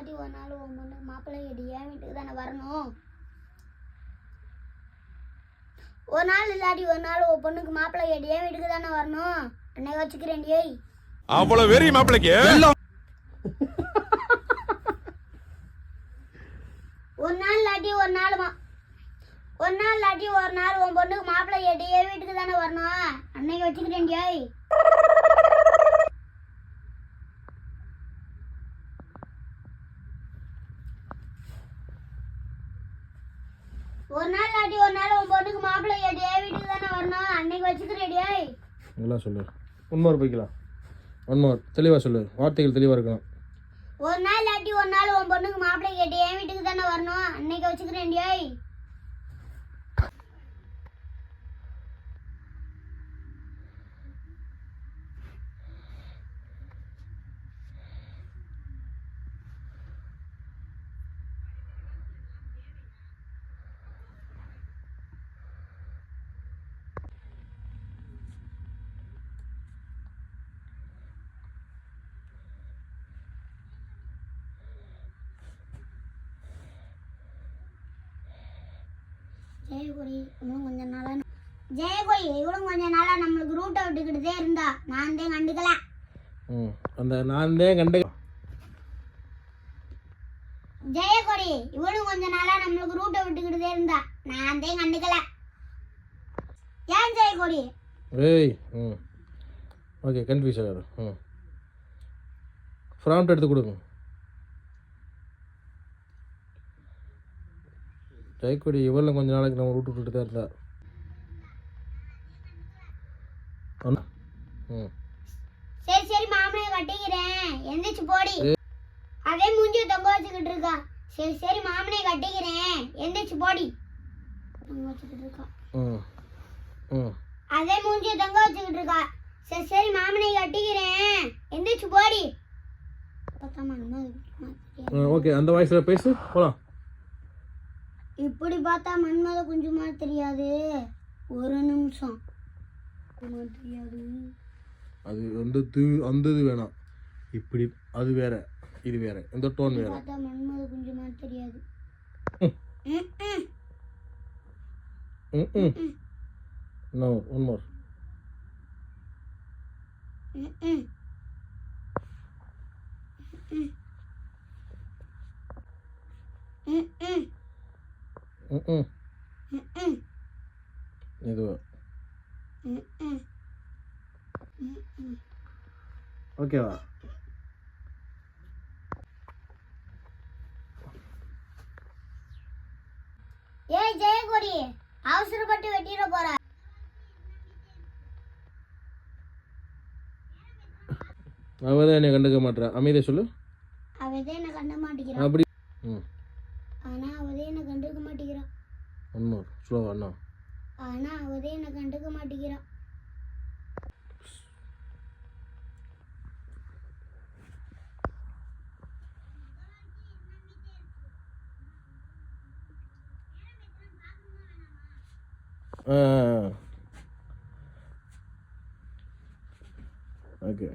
இல்லாட்டி ஒரு நாள் உன் பொண்ணு மாப்பிள்ளை எடி என் வீட்டுக்கு தானே வரணும். ஒரு நாள் இல்லாட்டி ஒரு நாள் உன் பொண்ணுக்கு மாப்பிள்ளை எடி என் வீட்டுக்கு தானே வரணும். அன்னைக்கு வச்சுக்கிறேன் ஏய். அவ்வளவு வெறி மாப்பிளைக்கு ஒரு நாள் இல்லாட்டி ஒரு நாள் மா ஒரு நாள் இல்லாட்டி ஒரு நாள் உன் பொண்ணுக்கு மாப்பிள்ளை எடி என் வீட்டுக்கு தானே வரணும். அன்னைக்கு வச்சுக்கிறேன் ஏய் ஒரு நாள் இல்லாட்டி ஒரு நாள் உன் பொண்ணுக்கு மாப்பிள்ளை எடி என் வீட்டுக்கு தானே வரணும் அன்னைக்கு வச்சுக்கிறேன் ஏய் நல்லா சொல்லு. ஒன்மோர் போய்க்கலாம். ஒன்மோர் தெளிவாக சொல்லு. வார்த்தைகள் தெளிவாக இருக்கணும். ஒரு நாள் இல்லாட்டி ஒரு நாள் உன் பொண்ணுக்கு மாப்பிள்ளை கேட்டு என் வீட்டுக்கு தானே வரணும். அன்னைக்கு வச்சுக்கிறேன் ஜெயகொடி இவளும் கொஞ்ச நாளா ஜெயகொடி இவளும் கொஞ்ச நாளா நம்மளுக்கு ரூட்டை விட்டுக்கிட்டே இருந்தா. நான் தான் கண்டுக்கல. ம் அந்த நான் தான் கண்டு ஜெயகொடி இவளும் கொஞ்ச நாளா நம்மளுக்கு ரூட்டை விட்டுக்கிட்டே இருந்தா. நான் தான் கண்டுக்கல. ஏன் ஜெயகொடி? ஏய் ம். ஓகே கன்ஃபியூஸ் ஆகாது ம். ஃப்ராம்ட் எடுத்து கொடுங்க. ஜெயக்கொடி இவளும் கொஞ்ச நாளைக்கு நம்ம விட்டு விட்டுட்டு தான் இருந்தா. அண்ணா. ம். சரி சரி மாமனையை கட்டிக்கிறேன். எந்திரிச்சு போடி. அதே மூஞ்சி தொங்க வச்சுக்கிட்டு இருக்கா. சரி சரி மாமனையை கட்டிக்கிறேன். எந்திரிச்சு போடி. தொங்க வச்சுக்கிட்டு இருக்கா. ம். ம். அதே மூஞ்சி தொங்க வச்சுக்கிட்டு இருக்கா. சரி சரி மாமனை கட்டிக்கிறேன். எந்திரிச்சு போடி. ஓகே அந்த வாய்ஸில் பேசு. போகலாம் இப்படி பார்த்தா மன்மத குஞ்சுமா தெரியாது. ஒரு நிமிஷம். தெரியாது. அது வந்து து அந்த இது வேணாம். இப்படி அது வேற இது வேற இந்த டோன் வேற. பார்த்தா மன்மத குஞ்சுமா தெரியாது. இன்னும் ஒன் மோர் ம், ம். ம். ம், ம். ம் ம் ம், ம். இது ம், ம். ம், ம். ஓகேவா ஏய் ஜெயகொடி அவசரப்பட்டு வெட்டிட போற. அவ தான் என்னை கண்டுக்க மாட்டேறா அமைதியை சொல்லு. அவதே என்ன கண்ட மாட்டேங்கிறான் அப்படி. ம் ஆனா அவதே என்ன கண்டுக்க மாட்டேங்கிறான் ஒன் மோர் ஸ்லோவா அண்ணா. ஆனா அவதே என்ன கண்டுக்க மாட்டேங்கிறான். ஓகே.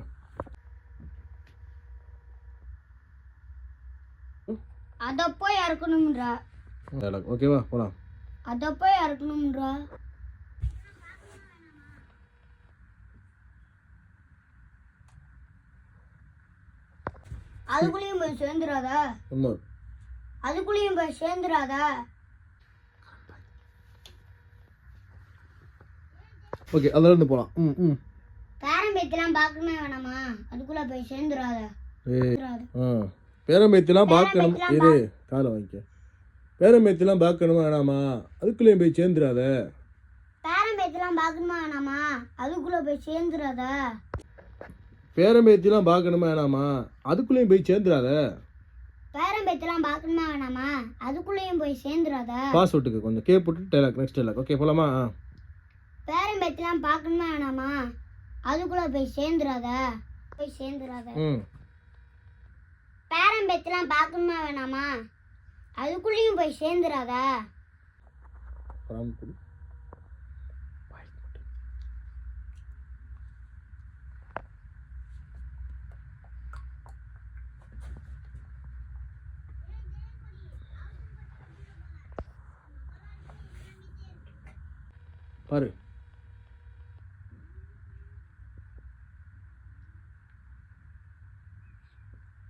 அத போய் டைலாக். ஓகேவா? போகலாம் அத போய் அறுக்கணும்ன்றா அதுக்குள்ளேயும் போய் சேர்ந்துடாதா? அதுக்குள்ளேயும் போய் சேர்ந்துடாதா? ஓகே அதுலேருந்து போகலாம் ம் ம். பேரம்பேத்தெல்லாம் பார்க்கணுமே வேணாமா? அதுக்குள்ள போய் சேர்ந்துடாத? ஏய் பேரம்பேத்திலாம் பார்க்கணும். பேரம்பேத்திலாம் இரு காலை வாங்கிக்க. பேரம்பேத்திலாம் பார்க்கணுமா வேணாமா? அதுக்குள்ளேயும் போய் சேர்ந்துடாத. பேரம்பேத்தெல்லாம் பார்க்கணுமா வேணாமா? அதுக்குள்ள போய் சேர்ந்துடாத. பேரம்பேத்திலாம் பார்க்கணுமா வேணாமா? அதுக்குள்ளேயும் போய் சேர்ந்துடாத. பேரம்பேத்தெல்லாம் பார்க்கணுமா வேணாமா? அதுக்குள்ளேயும் போய் சேர்ந்துடாத. பாஸ் விட்டுக்கு கொஞ்சம் கே போட்டு டைலாக் நெக்ஸ்ட் டைலாக் ஓகே போகலாமா பேரம்பேத்தெல்லாம் பார்க்கணுமா வேணாமா? அதுக்குள்ள போய் சேர்ந்துடாத. போய் சேர்ந்துடாத. ம். பேரம்பேத்தெல்லாம் பார்க்கணுமா வேணாமா? அதுக்குள்ளேயும் போய் சேர்ந்துடாத பாரு.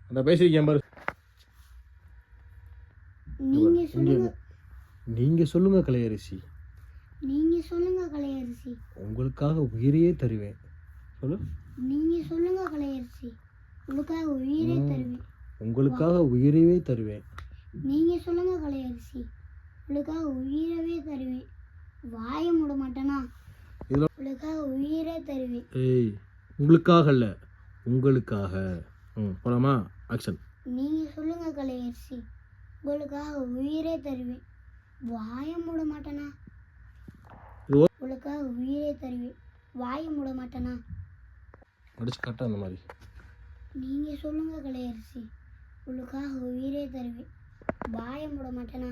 அந்த பேசியிருக்கேன் பாரு. சொல்லுங்க கலையரசி. நீங்க சொல்லுங்க கலையரசி. உங்களுக்காக உயிரையே தருவேன். சொல்லு. நீங்க சொல்லுங்க கலையரசி. உங்களுக்காக உயிரே. தருவேன். உங்களுக்காக உயிரையே தருவேன். நீங்க சொல்லுங்க கலையரசி. உங்களுக்காக உயிரவே தருவேன். வாய மூட மாட்டேனா? உங்களுக்காக உயிரே தருவேன். ஏய் உங்களுக்காக இல்ல உங்களுக்காக. ம் போலாமா? ஆக்ஷன் நீங்க சொல்லுங்க கலையரசி. உங்களுக்காக உயிரே தருவேன். வாய மூட மாட்டேனா? உங்களுக்காக உயிரே தருவேன் வாய மூட மாட்டேனா? அடிச்சு காட்ட அந்த மாதிரி. நீங்க சொல்லுங்க கலையரசி. உங்களுக்காக உயிரே தருவேன் வாய மூட மாட்டேனா?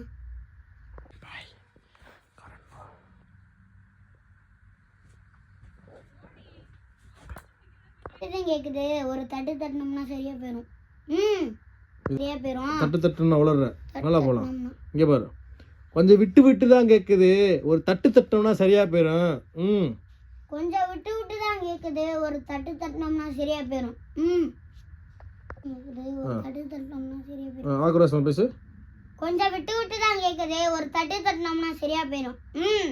கேக்குது. ஒரு தட்டு தட்டினோம்னா சரியா போயிடும் ம் சரியா போயிடும் தட்டு தட்டுன்னு உளர்ற நல்லா தட்டினோம்னா. இங்க பாரு. கொஞ்சம் விட்டு விட்டு தான் கேட்குது ஒரு தட்டு தட்டோம்னா சரியா போயிடும் ம். கொஞ்சம் விட்டு விட்டு தான் கேக்குது. ஒரு தட்டு தட்டினோம்னா சரியா போயிடும் ம். ஆக்ரோஷம் பேசு. கொஞ்சம் விட்டு விட்டு தான் கேக்குது. ஒரு தட்டு தட்டினோம்னா சரியா போயிடும் ம்.